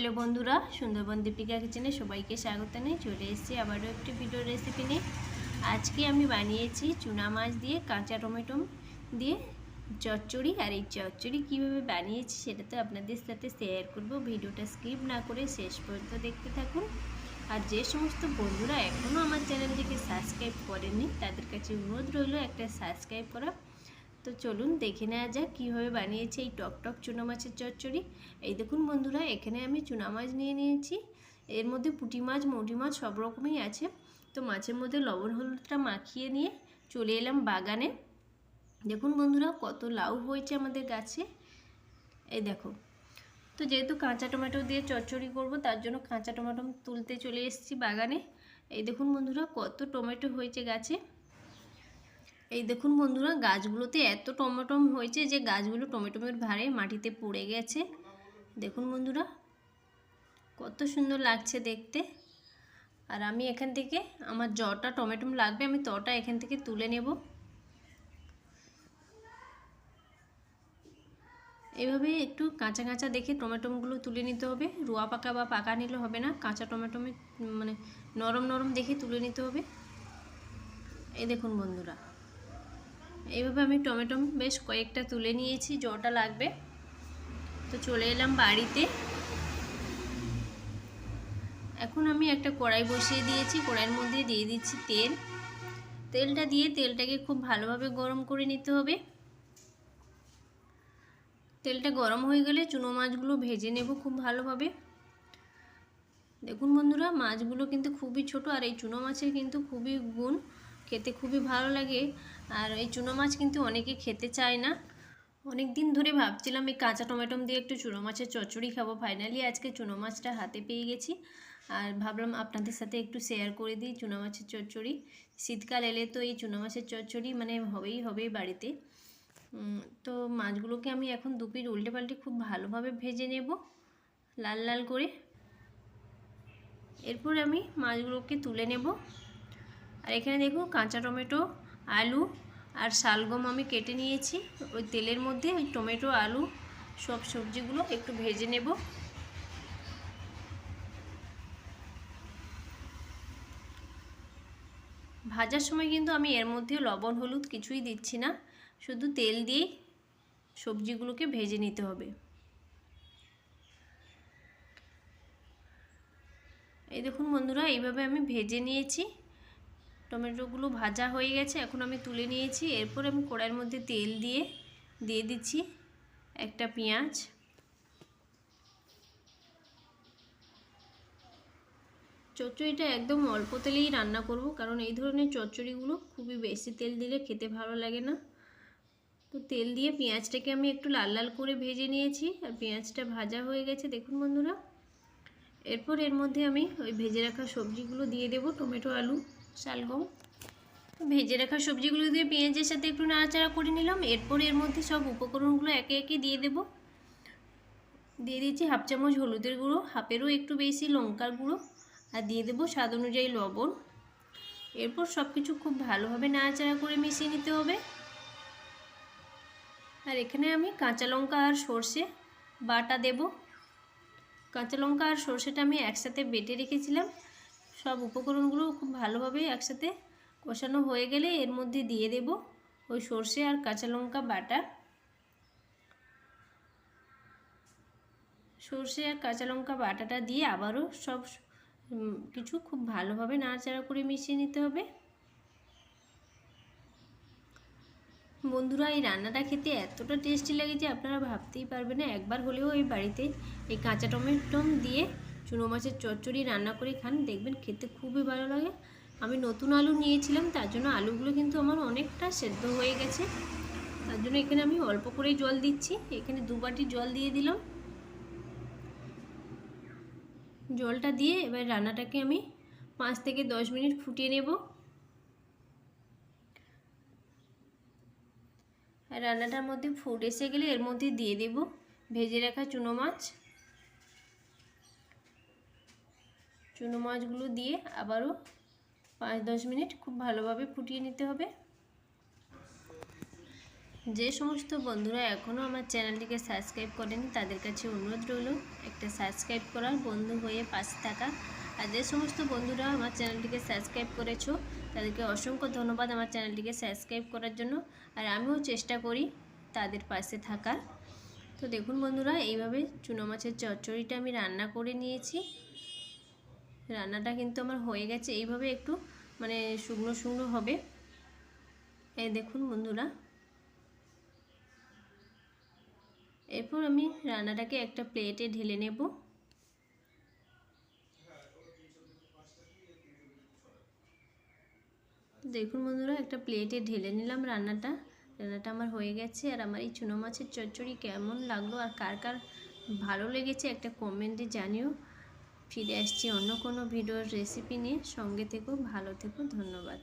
Hello বন্ধুরা, সুন্দরবন দীপিকা কিচেনে সবাইকে স্বাগত জানাই। চলে এসেছি আবারও একটি ভিডিও রেসিপি নিয়ে। আজকে আমি বানিয়েছি চুনা মাছ দিয়ে কাঁচা টমেটো দিয়ে চচ্চড়ি। আর এই চচ্চড়ি কীভাবে বানিয়েছি সেটা তো আপনাদের সাথে শেয়ার করব। ভিডিওটা স্কিপ না করে শেষ পর্যন্ত দেখতে থাকুন। আর যে সমস্ত বন্ধুরা এখনও আমার চ্যানেলটিকে সাবস্ক্রাইব করেনি তাদের কাছে অনুরোধ রইল একটা সাবস্ক্রাইব করা। তো চলুন দেখে নেওয়া যাক কীভাবে বানিয়েছি এই টকটক চুনা মাছের চচ্চড়ি। এই দেখুন বন্ধুরা, এখানে আমি চুনা মাছ নিয়ে নিয়েছি। এর মধ্যে পুঁটি মাছ মৌটি মাছ সব রকমই আছে। তো মাছের মধ্যে লবণ হলুদটা মাখিয়ে নিয়ে চলে এলাম বাগানে। দেখুন বন্ধুরা, কত লাউ হয়েছে আমাদের গাছে। এই দেখো, তো যেহেতু কাঁচা টমেটো দিয়ে চচ্চড়ি করব, তার জন্য কাঁচা টমেটো তুলতে চলে এসেছি বাগানে। এই দেখুন বন্ধুরা, কত টমেটো হয়েছে গাছে। এই দেখুন বন্ধুরা, গাছগুলোতে এত টমেটম হয়েছে যে গাছগুলো টমেটোমের ভারে মাটিতে পড়ে গেছে। দেখুন বন্ধুরা, কত সুন্দর লাগছে দেখতে। আর আমি এখান থেকে আমার জটা টমেটোম লাগবে, আমি তটা এখান থেকে তুলে নেব। এভাবে একটু কাঁচা কাঁচা দেখে টমেটোমগুলো তুলে নিতে হবে। রোয়া পাকা বা পাকা নিলে হবে না, কাঁচা টমেটোমে মানে নরম নরম দেখে তুলে নিতে হবে। এই দেখুন বন্ধুরা এইভাবে আমি টমেটো বেশ কয়েকটা তুলে নিয়েছি জটা লাগবে। তো চলে এলাম বাড়িতে। এখন আমি একটা কড়াই বসিয়ে দিয়েছি, কড়াইয়ের মধ্যে দিয়ে দিচ্ছি তেল। তেলটা দিয়ে তেলটাকে খুব ভালোভাবে গরম করে নিতে হবে। তেলটা গরম হয়ে গেলে চুনো মাছগুলো ভেজে নেব খুব ভালোভাবে। দেখুন বন্ধুরা, মাছগুলো কিন্তু খুবই ছোট আর এই চুনো মাছের কিন্তু খুবই গুণ। খেতে খুবই ভালো লাগে। আর এই চুনো মাছ কিন্তু অনেকে খেতে চায় না। অনেক দিন ধরে ভাবছিলাম এই কাঁচা টমেটো দিয়ে একটু চুনো মাছের চচ্চড়ি খাব। ফাইনালি আজকে চুনো মাছটা হাতে পেয়ে গেছি। আর ভাবলাম আপনাদের সাথে একটু শেয়ার করে দিই চুনো মাছের চচ্চড়ি। শীতকাল এলে তো এই চুনো মাছের চচ্চড়ি মানে হবেই হবেই বাড়িতে। তো মাছগুলোকে আমি এখন দুপির উল্টে পাল্টে খুব ভালোভাবে ভেজে নেব লাল লাল করে। এরপর আমি মাছগুলোকে তুলে নেব। আর এখানে দেখুন কাঁচা টমেটো, আলু আর শালগম আমি কেটে নিয়েছি। ওই তেলের মধ্যে ওই টমেটো, আলু সব সবজিগুলো একটু ভেজে নেব। ভাজার সময় কিন্তু আমি এর মধ্যে লবণ, হলুদ কিছুই দিচ্ছি না। শুধু তেল দিয়েই সবজিগুলোকে ভেজে নিতে হবে। এই দেখুন বন্ধুরা, এইভাবে আমি ভেজে নিয়েছি। টমেটোগুলো ভাজা হয়ে গেছে, এখন আমি তুলে নিয়েছি। এরপর আমি কড়াইয়ের মধ্যে তেল দিয়ে দিয়ে দিচ্ছি একটা পেঁয়াজ। চচ্চড়িটা একদম অল্প তেলেই রান্না করব, কারণ এই ধরনের চচ্চড়িগুলো খুবই বেশি তেল দিলে খেতে ভালো লাগে না। তো তেল দিয়ে পেঁয়াজটাকে আমি একটু লাল লাল করে ভেজে নিয়েছি, আর পেঁয়াজটা ভাজা হয়ে গেছে, দেখুন বন্ধুরা। এরপর এর মধ্যে আমি ওই ভেজে রাখা সবজিগুলো দিয়ে দেব, টমেটো, আলু। শালগম ভেজে রাখা সবজিগুলো দিয়ে পেঁয়াজের সাথে একটু নাড়াচাড়া করে নিলাম। এরপর এর মধ্যে সব উপকরণগুলো একে একে দিয়ে দেব। দিয়ে দিচ্ছি হাফ চামচ হলুদের গুঁড়ো, হাফেরও একটু বেশি লঙ্কার গুঁড়ো আর দিয়ে দেবো স্বাদ অনুযায়ী লবণ। এরপর সব কিছু খুব ভালোভাবে নাড়াচাড়া করে মিশিয়ে নিতে হবে। আর এখানে আমি কাঁচা লঙ্কা আর সর্ষে বাটা দেব। কাঁচা লঙ্কা আর সর্ষেটা আমি একসাথে বেটে রেখেছিলাম। সব উপকরণগুলো খুব ভালোভাবে একসাথে কষানো হয়ে গেলে এর মধ্যে দিয়ে দেব ওই সর্ষে আর কাঁচা লঙ্কা বাটা। সর্ষে আর কাঁচা লঙ্কা বাটাটা দিয়ে আবারও সব কিছু খুব ভালোভাবে নাড়াচাড়া করে মিশিয়ে নিতে হবে। বন্ধুরা, এই রান্নাটা খেতে এতটা টেস্টি লাগে যে আপনারা ভাবতেই পারবেন না। একবার হলেও এই বাড়িতে এই কাঁচা টমেটো দিয়ে চুনো মাছের চচ্চড়ি রান্না করে খান, দেখবেন খেতে খুবই ভালো লাগে। আমি নতুন আলু নিয়েছিলাম, তার জন্য আলুগুলো কিন্তু আমার অনেকটা সেদ্ধ হয়ে গেছে। তার জন্য এখানে আমি অল্প করেই জল দিচ্ছি। এখানে দু বাটি জল দিয়ে দিলাম। জলটা দিয়ে এবার রান্নাটাকে আমি পাঁচ থেকে দশ মিনিট ফুটিয়ে নেব। রান্নাটার মধ্যে ফুট এসে গেলে এর মধ্যে দিয়ে দেব ভেজে রাখা চুনো মাছ। চুনো মাছগুলো দিয়ে আবারও পাঁচ দশ মিনিট খুব ভালোভাবে ফুটিয়ে নিতে হবে। যে সমস্ত বন্ধুরা এখনও আমার চ্যানেলটিকে সাবস্ক্রাইব করেনি, তাদের কাছে অনুরোধ রইল একটা সাবস্ক্রাইব করার, বন্ধু হয়ে পাশে থাকা। আর যে সমস্ত বন্ধুরা আমার চ্যানেলটিকে সাবস্ক্রাইব করেছ, তাদেরকে অসংখ্য ধন্যবাদ আমার চ্যানেলটিকে সাবস্ক্রাইব করার জন্য। আর আমিও চেষ্টা করি তাদের পাশে থাকার। তো দেখুন বন্ধুরা, এইভাবে চুনো মাছের চচ্চড়িটা আমি রান্না করে নিয়েছি। রান্নাটা কিন্তু আমার হয়ে গেছে। এইভাবে একটু মানে শুকনো শুকনো হবে। এই দেখুন বন্ধুরা। এরপর আমি রান্নাটাকে একটা প্লেটে ঢেলে নেব। দেখুন বন্ধুরা, একটা প্লেটে ঢেলে নিলাম রান্নাটা। রান্নাটা আমার হয়ে গেছে। আর আমার এই চুনো মাছের চচ্চড়ি কেমন লাগল আর কার কার ভালো লেগেছে একটা কমেন্টে জানিও। ফিরে আসছি অন্য কোনো ভিডিওর রেসিপি নিয়ে। সঙ্গে থেকো ভালো থেকো ধন্যবাদ।